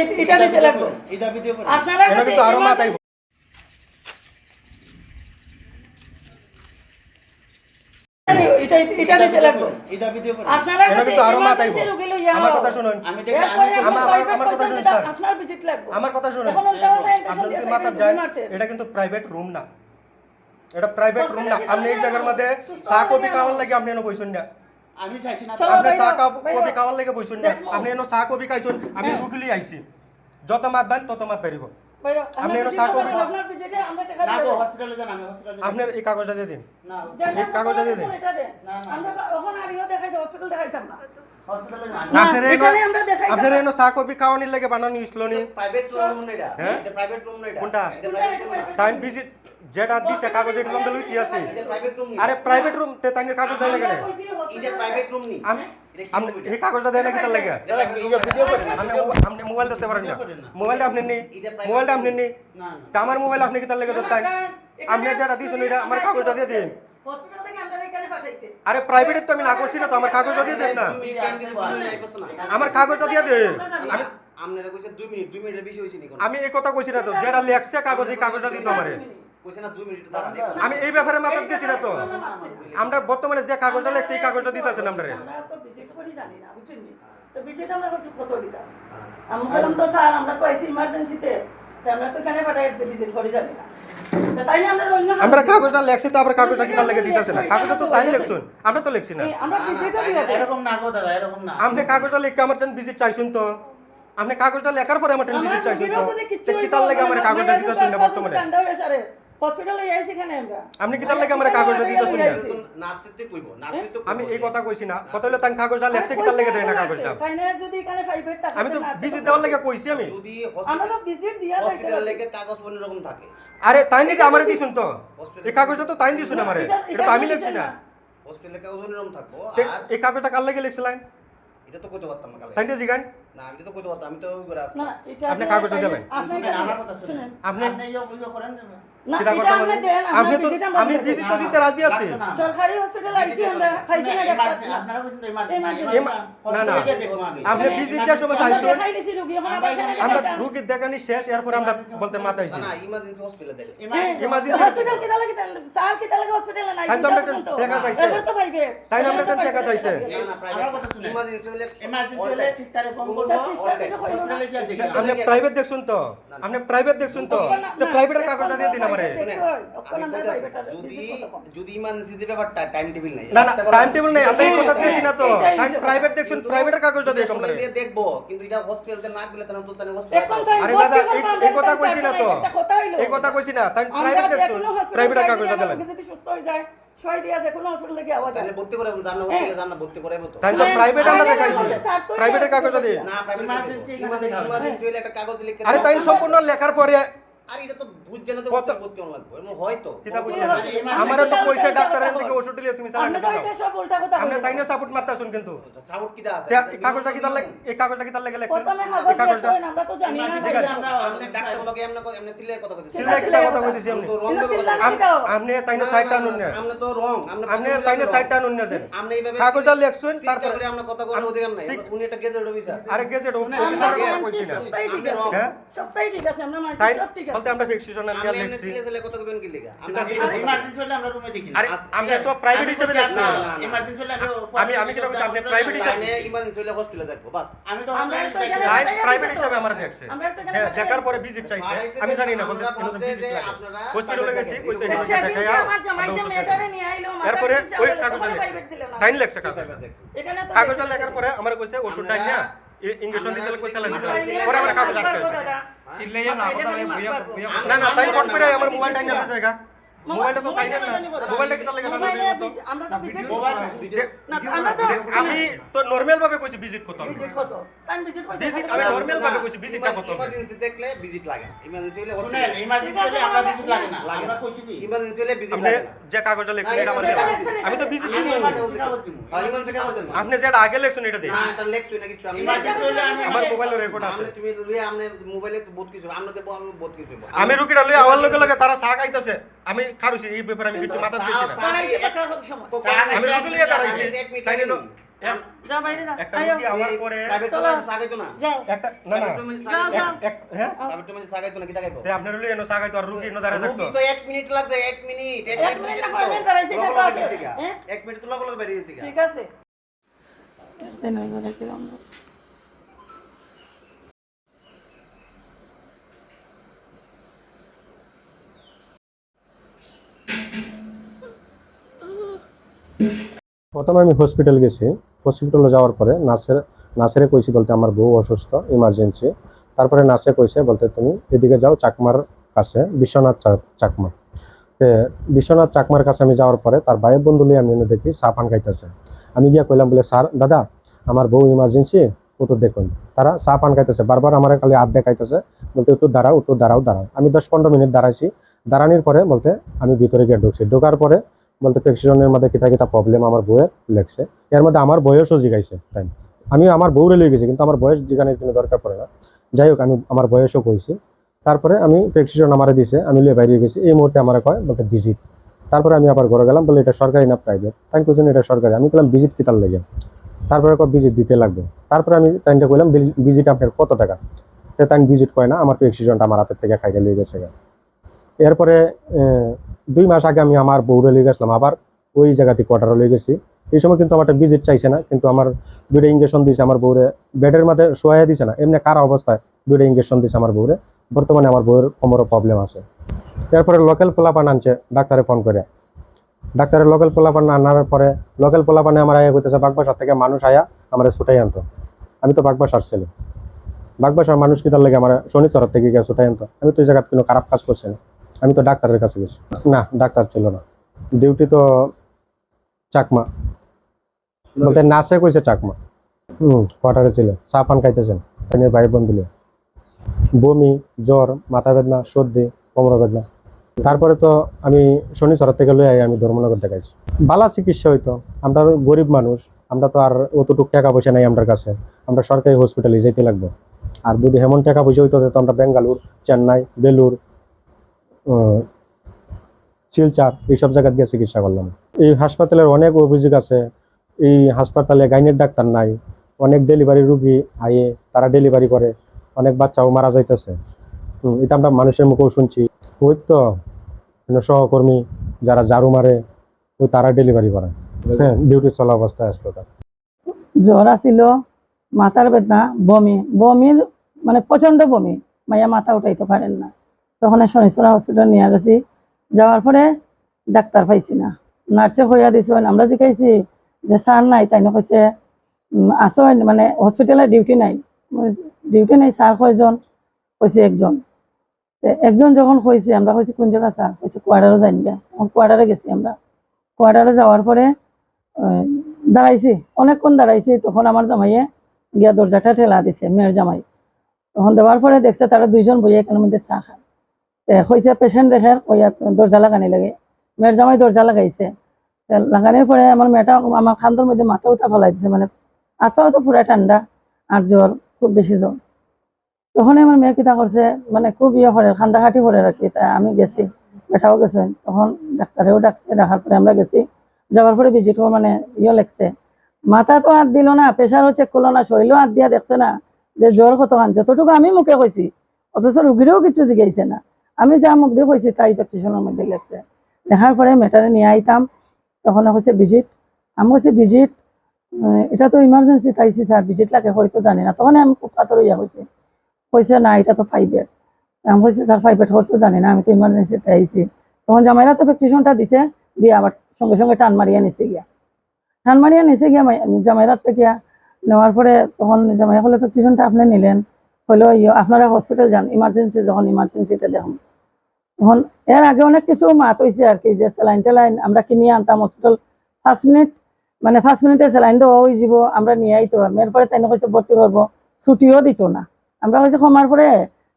এটা দিতে লাগবে। আপনারা কিন্তু আরও মাথায় এটা এটা দিতে লাগবে। এটা ভিডিও করে। আপনারা কিন্তু আরও মাথায় emergency রোগী লইয়া আমার কথা শুনুন। আমি দেখি এরপরে আমি এখন আমার- কথা শুনুন, আপনার visit লাগবে। আমার কথা শুনুন। এখন উল্টা পাল্টা intention আপনি দিয়ে মাথা যায় এটা কিন্তু প্রাইভেট রুম না। এটা প্রাইভেট রুম না। আপনি এই জায়গার মধ্যে চা কফি খাওয়ার। লাগে আপনি এনে না। আমি চাইছি না। আপনি চা কফি খাওয়ার লাগে বসুন না আপনি এনে চা কফি খাইছুন আমি গুগলি আইছি যত মাত বান তত মাত পারিব আপনি আমরা এনো চা করবেন। আপনার visit আমরা টাকা না হসপিটালে যান আমি হসপিটালে আপনার এই কাগজটা দিয়ে দিন না এই কাগজটা দিয়ে দিন। না, না। আমরা ওখানে আর দেখাইতে, দেখাইতাম না। হসপিটালে যান। না, আপনার এনো- এখানে আমরা দেখাই আপনার না। এনো চা কফি খাওয়ানির লাগে বানানো ইসলো নি প্রাইভেট রুম না এটা। হ্যাঁ? এটা প্রাইভেট রুম না এটা। কোনটা? এটা প্রাইভেট রুম না। টাইম ভিজিট যেটা দিছে কাগজ এটা লম্বা লই কি আছে? এটা প্রাইভেট রুম আরে প্রাইভেট রুম তে তাইনের কাগজ দেয় লাগে আমরা কইছি hospital এটা প্রাইভেট রুম নি আমি এটা কি আপনি room এটা? এই কাগজটা দেয় না কি তার লাগে? ভিডিও করে আপনি আপনি মোবাইল দিতে পারেন না। করেন না। মোবাইলটা আপনি নি এটা private মোবাইলটা আপনি নি না। তা আমার মোবাইল আপনি কি তার লাগে তাই আপনি যেটা দিছেন এটা আমার কাগজটা দিয়ে দিন। hospital থেকে আমরা এখানে পাঠাইছে। আরে প্রাইভেটে তো আমি না করছি না তো আমার কাগজটা দিয়ে দেন না। আমার কাগজটা দিয়ে দেন আমি আপনারা কইছে 2 মিনিট 2 মিনিটের বেশি হইছে নি আমি এই কথা কইছি না তো যেটা লেখছে কাগজ কাগজটা দিতে আমারে কইছে না 2 মিনিট দাঁড়ান এখন আমি এই ব্যাপারে মাথা দিছি না তো। আমরা বর্তমানে যে কাগজটা লেখছে এই কাগজটা দিতেছেন আমরা আমরা তো visit করি জানি না, বুঝছেন নি? তো আমরা তো স্যার আমরা তো আইসি ইমার্জেন্সিতে আমরা তো এখানে পাঠাইছি ভিজিট করে যাবে না তো তাই না। আমরা কাগজটা লেখছি তো আমরা কাগজটা কি তার লাগে দিতেছে না? কাগজটা তো তাই লেখছুন আমরা তো লেখছি না। এরকম না গো দাদা এরকম না। আপনি কাগজটা লিখে আমার টেন ভিজিট চাইছুন তো। আপনি কাগজটা লেখার পরে আমার টেন ভিজিট চাইছুন তো। যদি কিচ্ছু কি তার লাগে আমার কাগজটা দিতেছেন না বর্তমানে? হসপিটালে যাইছি এখানে আমরা? আপনি কি তার লাগে আমার কাগজটা দিতেছেন না নার্সিতে কইব নার্সিতে আমি এই কথা কইছি না। কথা হলো তাই কাগজটা লেখছে কি তার লাগে দেয় না কাগজটা? তাই না যদি এখানে প্রাইভেট থাকে আমি তো ভিজিট দেওয়ার লাগে কইছি আমি। যদি আমরা তো হসপিটাল ভিজিট দিয়া হসপিটাল লেগে কাগজ অন্যরকম থাকে। আরে তাই নাকি আমারে দিছুন তো? এই কাগজটা তো তাই দিছুন আমারে। এটা তো আমি লিখছি না। হসপিটালে কাগজ অন্যরকম থাকব তে আর এই কাগজটা কার লাগে লিখছিলেন? এটা তো কইতে পারতাম না কালে তাই জিগান না আমি তো কইতে পারতাম আমি তো ওই না এটা আপনি যে দেবেন। আপনি আমার কথা শুনেন শুনেন আপনি আপনি ইয়ে ইয়ে করেন না এটা আপনি মানে? দেন আপনি তো আমরা আমি দিয়ে তো দিতে রাজি আছি সরকারি হসপিটাল আইছি আমরা খাইছি না ডাক্তার আপনারা কইছেন ইমার্জেন্সি না, না। আপনি ভিজিট যে সময় আমরা চাইছেন দেখাই দিছি রোগী এখন আবার এখানে আমরা দেখাইতাম। রুগীর দেখানি শেষ এরপর আমরা বলতে মাথাইছি না না ইমার্জেন্সি হসপিটালে দেখেন Emergency- হসপিটাল কি তাহলে কি স্যার কি তাহলে হসপিটালে নাই তাই তো আমরা টাকা চাইছে। এবার তো পাইবে তাই আমরা টাকা চাইছে। না না প্রাইভেট আমার কথা শুনেন। ইমার্জেন্সি হলে এমার্জেন্সি হলে সিস্টারে ফোন আপনি প্রাইভেট দেখছুন তো। আপনি প্রাইভেট দেখছুন তো। তো প্রাইভেটের কাগজটা দিয়ে দিন আমারে। যদি। যদি ইমার্জেন্সি ব্যাপারটা টাইম টেবিল নাই না না টাইম টেবিল নেই আপনি কথা দিয়েছি না তো। প্রাইভেট দেখছুন প্রাইভেটের কাগজটা দিয়ে দিয়ে দেখব কিন্তু এটা হসপিটালতে না গেলে তাহলে তো তাহলে হসপিটাল আরে দাদা এই- কথা কইছি না তো। এই কথা কইছি না। তাই প্রাইভেট দেখছুন প্রাইভেটের কাগজটা দিলাম, দিলেন। যদি সুস্থ হয়ে যায়, সই দিয়া কোনো থেকে আওয়াজ তাহলে ভর্তি করে জান হসপিটালে জান ভর্তি করাইবো তো। তাই প্রাইভেট আমরা private দেখাইছি। প্রাইভেটের কাগজটা দিয়ে। না প্রাইভেট ইমার্জেন্সি ইমার্জেন্সি একটা কাগজ লিখে আরে তাই সম্পূর্ণ লেখার পরে আর এটা তো বুঝছে না তো কত- লাগবে? এমন তো। পয়সা ডাক্তারের থেকে ওষুধ তুমি আপনি চালান তো সব উল্টা কথা আপনি তাই না সাপোর্ট মারতাছুন কিন্তু। সাপোর্ট কি আছে? এই কাগজটা কি তার লাগে এই কাগজটা কি তার লাগে লেখছেন প্রথমে কাগজ লেখছেন, আমরা তো জানি না। Emergency ভাই। আপনি ডাক্তার লোকে এমন এমন সিলে কথা কইতেছেন কথা। কইতেছি আমি তো রং। আপনি তাই না সাইডটা নুন না আপনি তো রং। আপনি তাই না সাইডটা নুন না দেন আপনি এইভাবে কাগজটা লেখছেন, তারপরে তারপরে- আমরা কথা বলার অধিকার নাই উনি একটা গেজেট অফিসার। আরে গেজেট অফিসার কইছি না। সবটাই ঠিক আছে। হ্যাঁ? সবটাই ঠিক আছে, আমরা মানছি, সব ঠিক আছে। বলতে আমরা ফিক্সেশন এমনি লিখছি কথা কইবেন কি আমরা হলে আমরা রুমে দেখি না। আরে আপনি তো প্রাইভেট হিসেবে হলে আমি- আমি কিটা বলছি, আপনি private হিসাবে- লাইনে ইমার্জেন্সি হলে হসপিটালে দেখব বাস। আমি তো আমরা প্রাইভেট। হিসেবে আমার দেখছে। আমরা হ্যাঁ দেখার পরে। ভিজিট চাইছে। আমি জানি না বলতে আমরা আপনারা হসপিটালে গেছি কইছে আমার জামাই যে মেয়েটারে নিয়ে আইলো, এরপরে দিছে, ওই আমরা কাগজটা লেখছে। কাগজ। এখানে কাগজটা দেখছি। লেখার পরে আমার কইছে ওষুধ ডাই না ইঞ্জেকশন দিতে কইছে লাগবে আমরা পরে আমার কাগজ আটকে পারব আছে দাদা। চিল্লাইয়া না কথা মাথায় বইয়া পারব। বইয়া না না তাই কট করে আমার মোবাইল ডাই না জায়গা মোবাইলটা তো তাই না মোবাইলটা কি বিজ- আমরা তো visit মোবাইল না, আমরা তো আমি তো নরমাল ভাবে কইছি ভিজিট করতে হবে কত? আমি visit করতে Visit আমি বললাম। ভাবে কইছি, ভিজিটটা কত ইমার্জেন্সি দেখলে ভিজিট লাগে না ইমার্জেন্সি হলে শুনেন, hospital- হলে আমরা visit লাগে না। আমরা কইছি কি? ইমার্জেন্সি হলে ভিজিট আপনি লাগে না যে কাগজটা লেখছেন এটা আমার এটা দেন। লেখছেন, আমি তো এটা ভিজিট আমি দিব emergency কাগজ দিব। হ্যাঁ, দেন আপনি যেটা আগে লেখছেন এটা দিন না, তার লেখছ না কিছু আমি Emergency হলে আমার মোবাইলে রেকর্ড আছে আমরা তুমি লুয়ে আমনে মোবাইলে বহুত কিছু আমরা দেবো আমি বহুত কিছু আমি রুগীটা লই আওয়ার লগে লগে তারা চা খাইতেছে আমি খারুছি এই ব্যাপারে আমি কিছু মাথা দিচ্ছি না? আমি খাইতে লিয়ে দাঁড়াইছি। এক মিনিট তাই নিলো নি। সাগাইতো সাগাইতো হ্যাঁ? সাগাইতো আপনার হলো এনো সাগাই তো আর রুগী দাঁড়ায় থাকতো। এক মিনিট লাগছে এক মিনিট এক মিনিট তো। হ্যাঁ? এক মিনিট তো লগে লগে ঠিক আছে দিন হয়ে যাবে কিরম লাগছে। প্রথমে আমি হসপিটাল গেছি। হসপিটালে যাওয়ার পরে নার্সের, নার্সেরে কইছি বলতে আমার বউ অসুস্থ ইমার্জেন্সি তারপরে নার্সে কইছে বলতে তুমি এদিকে যাও চাকমার কাছে, বিশ্বনাথ চা- চাকমা বিশ্বনাথ চাকমার কাছে আমি যাওয়ার পরে তার ভাইয়ের বন্ধু লিয়ে আমি দেখি চা পান খাইতেছে। আমি গিয়া কইলাম, বলে, স্যার, দাদা, আমার বউ ইমার্জেন্সি একটু দেখুন। তারা চা পান খাইতেছে। বারবার আমার খালি হাত দেখাইতেছে, বলতে একটু দাঁড়াও একটু দাঁড়াও দাঁড়াও। আমি দশ পনেরো মিনিট দাঁড়াইছি। দাঁড়ানোর পরে বলতে আমি ভিতরে গিয়ে ঢুকছি। ঢোকার পরে বলতে প্রেসক্রিপশনের মধ্যে কিতা কিতা প্রবলেম আমার বউয়ের লেখছে। এর মধ্যে আমার বয়সও জিগাইছে, তাই আমি আমার বউরে লিয়ে গেছি, কিন্তু আমার বয়স জিগানোর কোনো দরকার পড়ে না। যাই হোক, আমি আমার বয়সও কইছি। তারপরে আমি প্রেসক্রিপশন আমারে দিছে, আমি লিয়ে বাইরে গেছি। এই মুহূর্তে আমার কয়, বলতে ভিজিট তারপরে আমি আবার ঘরে গেলাম, বলে এটা সরকারি না প্রাইভেট তাই কোথাও এটা সরকারি। আমি বললাম ভিজিট কিতার লেগে? তারপরে কয় ভিজিট দিতে লাগবে। তারপরে আমি তাইনটা কইলাম ভিজিট আপনার কত টাকা? তাই ভিজিট কয় না, আমার প্রেসক্রিপশনটা আমার হাতের থেকে খাইতে লিয়ে গেছে। এরপরে দুই মাস আগে আমি আমার বউরে লিয়ে গেছিলাম। আবার ওই জায়গাতে কোয়ার্টারে লিয়ে গেছি। এই সময় কিন্তু আমার একটা ভিজিট চাইছে না, কিন্তু আমার দুইটা ইঞ্জেকশন দিয়েছে আমার বউরে। বেডের মধ্যে শোয়া দিছে না, এমনি কার অবস্থায় দুইটা ইঞ্জেকশন দিয়েছে আমার বউরে। বর্তমানে আমার বউয়ের কোমরও প্রবলেম আছে। এরপরে লোকাল পোলাপান আনছে, ডাক্তারে ফোন করে। ডাক্তারের লোকাল পোলাপান আনার পরে লোকাল পোলাপানে আমার আয়া করতেছে বাগবাসার থেকে মানুষ আয়া, আমার ছুটাই আনতো। আমি তো বাগবাসার ছেলে। বাগবাসার মানুষ কি তার লাগে আমার শনিচরের থেকে গিয়ে ছুটাই আনতো? আমি তো এই জায়গায় কোনো খারাপ কাজ করছি না। আমি তো ডাক্তারের কাছে গেছি। না ডাক্তার ছিল না। ডিউটি তো চাকমা। বলতে নাচে কইছে চাকমা। হুম। কোয়ার্টারে ছিল চা পান খাইতেছেন। ভাই বন্ধুলে বমি জ্বর মাথা বেদনা সর্দি কোমর বেদনা। তারপরে তো আমি শনি শনিচর থেকে লই আই আমি ধর্মনগর দেখাইছি বালা চিকিৎসা হইতো। আমরা গরিব মানুষ। আমরা তো আর অতটুক টাকা পয়সা নাই আমার কাছে। আমরা সরকারি হসপিটালে যেতে লাগবো। আর যদি হেমন টাকা পয়সা হইতো তো আমরা বেঙ্গালুর চেন্নাই বেলুর শিলচার, এইসব জায়গা দিয়ে চিকিৎসা করলাম। এই হাসপাতালের অনেক অভিযোগ আছে। এই হাসপাতালে গাইনের ডাক্তার নাই। অনেক ডেলিভারি রুগী আয়ে, তারা ডেলিভারি করে। অনেক বাচ্চাও মারা যাইতেছে। এটা আমরা মানুষের মুখেও শুনছি। ওই তো সহকর্মী যারা ঝাড়ু মারে, ওই তারা ডেলিভারি করে। হ্যাঁ ডিউটি চলা অবস্থায় আসলো তার। জ্বর আছিল, মাথার বেদনা বমি। বমির মানে প্রচণ্ড বমি। মাইয়া মাথা উঠাইতে পারেন না। তখন শনিচরা হসপিটাল নিয়ে গেছি। যাওয়ার পরে ডাক্তার পাইছি না। নার্সে হইয়া দিছেন আমরা জিকাইছি যে স্যার নাই, তাই না কইছে আসেন মানে হসপিটালে ডিউটি নাই। ডিউটি নাই, স্যার কয়জন? কইছে একজন। একজন যখন কইছে, আমরা কইছি কোন জায়গা স্যার? কইছে, কোয়ার্টারে যাই গা কোয়ার্টারে গেছি আমরা। কোয়ার্টারে যাওয়ার পরে দাঁড়াইছি, অনেকক্ষণ দাঁড়াইছি। তখন আমার জামাইয়ে গিয়া দরজাটা ঠেলা দিছে, মেয়ের জামাই। তখন দেওয়ার পরে দেখছে তারা দুইজন বইয়া এখানে মধ্যে চা খায়। কইছে পেশেন্ট দেখে কইয়া দরজা লাগানি লাগে মেয়ের জামাই দরজা লাগাইছে। লাগানোর পরে আমার মেয়েটা আমার খান্দর মধ্যে মাথা উঠা ফেলাই দিছে মানে। আত্মাও তো পুরা ঠান্ডা আর জ্বর খুব বেশি জ্বর তখন আমার মেয়ে কিতা করছে মানে খুব ইয়ে করে খান্দা খাটি করে রাখি তা আমি গেছি বেটাও গেছে। তখন ডাক্তারেও ডাকছে ডাকার পরে আমরা গেছি। যাওয়ার পরে ভিজিটও মানে ইয়ে লাগছে। মাথা তো হাত দিল না প্রেশারও চেক করল না শরীরও হাত দিয়া দেখছে না, যে জ্বর কত খান যতটুকু আমি মুখে কইছি অথচ রুগীরও কিছু জিগাইছে না। আমি যা মুখ দিয়ে কইছি তাই প্রেসক্রিপশনের মধ্যে লেখছে। দেখার পরে মেটারে নিয়ে আইতাম, তখন হচ্ছে ভিজিট আমি হচ্ছে ভিজিট এটা তো ইমার্জেন্সি তাইছি স্যার ভিজিট লাগে হয়তো জানি না। তখন আমি খুব কাতর ইয়া হয়েছি কইছে না, এটা তো ফাইভের আমি কইছি স্যার ফাইভের হয়তো জানি না, আমি তো ইমার্জেন্সিতে আইছি। তখন জামাইরা তো প্রেসক্রিপশনটা দিছে, দিয়ে আবার সঙ্গে সঙ্গে টান মারিয়া নিচে গিয়া। টান মারিয়া নিচে গিয়া মাই- জামাইরাত থেকে নেওয়ার পরে তখন জামাই হলে প্রেসক্রিপশনটা আপনি নিলেন। হলো ইয়ে আপনারা হসপিটাল যান ইমার্জেন্সি যখন ইমার্জেন্সিতে দেখুন তখন এর আগে অনেক কিছু মাত হয়েছে আর কি, যে স্যালাইন টেলাইন আমরা কিনিয়ে আনতাম হসপিটাল ফার্স্ট মিনিট মানে ফার্স্ট মিনিটে স্যালাইন দেওয়া হয়ে যাব আমরা নিয়ে আইতে পারব। এরপরে তাই কইছে ভর্তি করব, ছুটিও দিত না। আমরা কইছে কমার পরে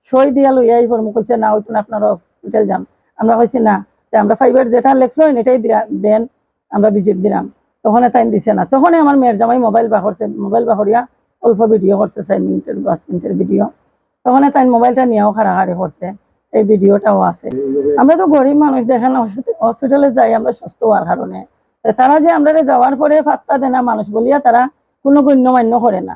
সই দিয়া লই আই পড়ব কইছে, না, ওইতো না, আপনারা হসপিটাল যান। আমরা কইছি, না, তে আমরা ফাইভের যেটা লেখছেন এটাই দেন, আমরা ভিজিট দিলাম। তখন তাই দিছে না। তখনই আমার মেয়ের জামাই মোবাইল বাহরছে মোবাইল বাহরিয়া অল্প ভিডিও করছে, চার মিনিটের পাঁচ মিনিটের ভিডিও তখন তাই মোবাইলটা নিয়েও হারাহারি করছে। এই ভিডিওটাও আছে। আমরা তো গরিব মানুষ, দেখেন হসপিটালে যাই, আমরা সুস্থ হওয়ার কারণে। তারা যে আমরা যাওয়ার পরে পাত্তা দেয় না মানুষ বলিয়া তারা কোনো গণ্যমান্য করে না।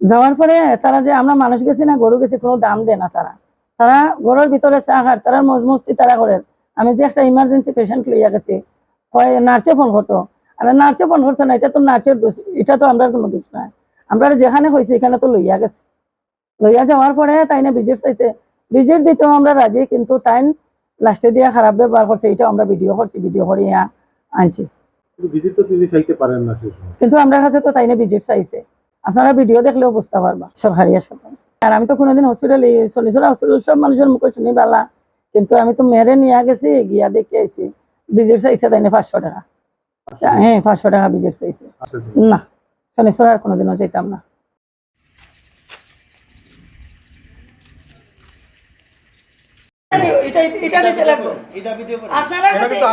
যাওয়ার পরে তারা যে আমরা মানুষ গেছি না, গরু গেছি, কোনো দাম দেয় না তারা। তারা ঘরের ভিতরে চা খার তারা মজমস্তি তারা করে। আমি যে একটা ইমার্জেন্সি পেশেন্ট লইয়া গেছি হয় নার্সে ফোন করতো। আর নার্সে ফোন করছে না, এটা তো নার্সের দোষ, এটা তো আমরা কোনো দোষ নাই আমরা যেখানে হয়েছে এখানে তো লইয়া গেছি। লইয়া যাওয়ার পরে তাই না ভিজিট চাইছে। ভিজিট দিতেও আমরা রাজি কিন্তু তাই লাস্টে দিয়া খারাপ ব্যবহার করছে এটা আমরা ভিডিও করছি ভিডিও আনছি। না সেই সময়। কিন্তু আমরা কাছে তো তাই না ভিজিট চাইছে। আপনারা ভিডিও দেখলেও বুঝতে পারবা সরকারি হাসপাতাল। আর আমি তো কোনোদিন হসপিটালে চল্লিশরা হসপিটাল সব মানুষের মুখে শুনি বালা কিন্তু আমি তো মেরে নিয়ে গেছি গিয়া দেখে আইছি ভিজিট চাইছে তাই না পাঁচশো টাকা। হ্যাঁ পাঁচশো টাকা ভিজিট চাইছে। না শনিশ্বর আর কোনোদিনও চাইতাম না। এটা এটা দিতে লাগবে। এটা ভিডিও করে। আপনারা